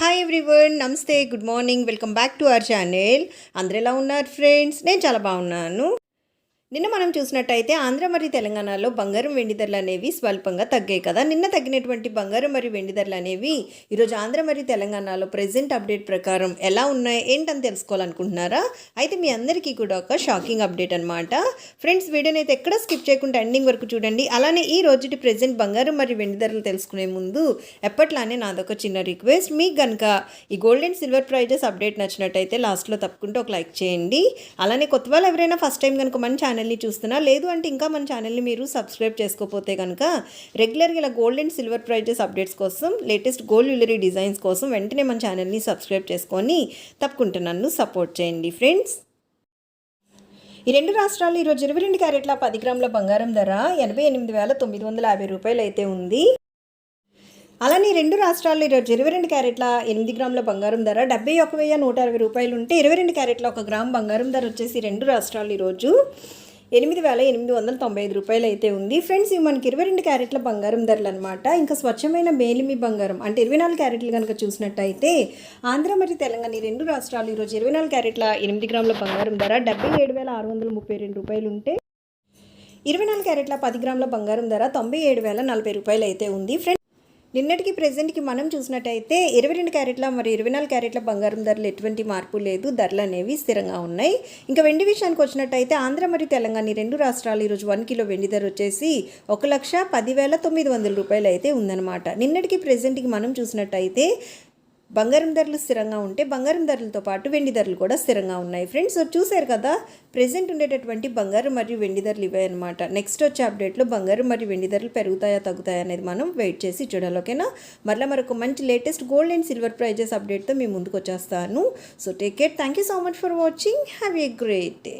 Hi everyone నమస్తే good morning welcome back to our channel అందరు ఎలా ఉన్నారు ఫ్రెండ్స్ నేను చాలా బాగున్నాను. నిన్న మనం చూసినట్టయితే ఆంధ్ర మరియు తెలంగాణలో బంగారం వెండి ధరలు అనేవి స్వల్పంగా తగ్గాయి కదా. నిన్న తగ్గినటువంటి బంగారం మరియు వెండి ధరలు అనేవి ఈరోజు ఆంధ్ర మరియు తెలంగాణలో ప్రెసెంట్ అప్డేట్ ప్రకారం ఎలా ఉన్నాయి ఏంటని తెలుసుకోవాలనుకుంటున్నారా? అయితే మీ అందరికీ కూడా ఒక షాకింగ్ అప్డేట్ అనమాట ఫ్రెండ్స్ వీడియోని అయితే ఎక్కడ స్కిప్ చేయకుండా ఎండింగ్ వరకు చూడండి. అలానే ఈ రోజుటి ప్రెసెంట్ బంగారం మరియు వెండి ధరలు తెలుసుకునే ముందు ఎప్పట్లానే నాదొక చిన్న రిక్వెస్ట్. మీకు కనుక ఈ gold and silver prices update నచ్చినట్టయితే లాస్ట్లో తప్పకుండా ఒక లైక్ చేయండి. అలానే కొత్త వాళ్ళు ఎవరైనా ఫస్ట్ టైం కనుక మన ఛానల్ని చూస్తున్నా. లేదు అంటే ఇంకా మన ఛానల్ని మీరు సబ్స్క్రైబ్ చేసుకోకపోతే కనుక రెగ్యులర్గా ఇలా gold and silver prices updates కోసం లేటెస్ట్ గోల్డ్ జ్యువెలరీ డిజైన్స్ కోసం వెంటనే మన ఛానల్ని సబ్స్క్రైబ్ చేసుకొని తప్పకుండా నన్ను సపోర్ట్ చేయండి ఫ్రెండ్స్ ఈ రెండు రాష్ట్రాలు ఈరోజు ఇరవై రెండు క్యారెట్ల పది గ్రాముల బంగారం ధర ఎనభై ఎనిమిది వేల తొమ్మిది వందల యాభై రూపాయలు అయితే ఉంది. అలానే ఈ రెండు రాష్ట్రాల్లో ఈరోజు ఇరవై రెండు క్యారెట్ల ఎనిమిది గ్రాముల బంగారం ధర డెబ్బై ఒక వెయ్యి నూట అరవై రూపాయలు ఉంటే ఇరవై రెండు క్యారెట్ల ఒక గ్రామ్ బంగారం ధర వచ్చేసి రెండు రాష్ట్రాలు ఈరోజు ఎనిమిది వేల ఎనిమిది వందల తొంభై ఐదు రూపాయలు అయితే ఉంది. ఫ్రెండ్స్ ఇవి మనకి ఇరవై రెండు క్యారెట్ల బంగారం ధరలు అనమాట ఇంకా స్వచ్ఛమైన మేలిమి బంగారం అంటే ఇరవై నాలుగు క్యారెట్లు కనుక చూసినట్టయితే ఆంధ్ర మరియు తెలంగాణ ఈ రెండు రాష్ట్రాలు ఈరోజు ఇరవై నాలుగు క్యారెట్ల ఎనిమిది గ్రాముల బంగారం ధర డెబ్బై ఏడు వేల ఆరు వందల ముప్పై రెండు రూపాయలు ఉంటే ఇరవై నాలుగు క్యారెట్ల పది గ్రాముల బంగారం ధర తొంభై ఏడు వేల నలభై రూపాయలు అయితే ఉంది. ఫ్రెండ్స్ నిన్నటికి ప్రజెంట్కి మనం చూసినట్టయితే ఇరవై రెండు క్యారెట్ల మరి ఇరవై నాలుగు క్యారెట్ల బంగారం ధరలు ఎటువంటి మార్పు లేదు. ధరలు అనేవి స్థిరంగా ఉన్నాయి. ఇంకా వెండి విషయానికి వచ్చినట్టయితే ఆంధ్ర మరియు తెలంగాణ రెండు రాష్ట్రాలు ఈరోజు వన్ కిలో వెండి ధర వచ్చేసి ఒక లక్ష పదివేల తొమ్మిది వందల రూపాయలు అయితే ఉందన్నమాట. నిన్నటికి ప్రజెంట్కి మనం చూసినట్టయితే బంగారం ధరలు స్థిరంగా ఉంటే బంగారం ధరలతో పాటు వెండి ధరలు కూడా స్థిరంగా ఉన్నాయి. ఫ్రెండ్స్ చూశారు కదా ప్రెసెంట్ ఉండేటటువంటి బంగారం మరియు వెండి ధరలు ఇవే అనమాట నెక్స్ట్ వచ్చే అప్డేట్లో బంగారం మరియు వెండి ధరలు పెరుగుతాయా తగ్గుతాయా అనేది మనం వెయిట్ చేసి చూడాలి ఓకేనా మరలా మరొక మంచి latest gold and silver prices అప్డేట్తో మీ ముందుకు వచ్చేస్తాను. So take care thank you so much for watching have a great day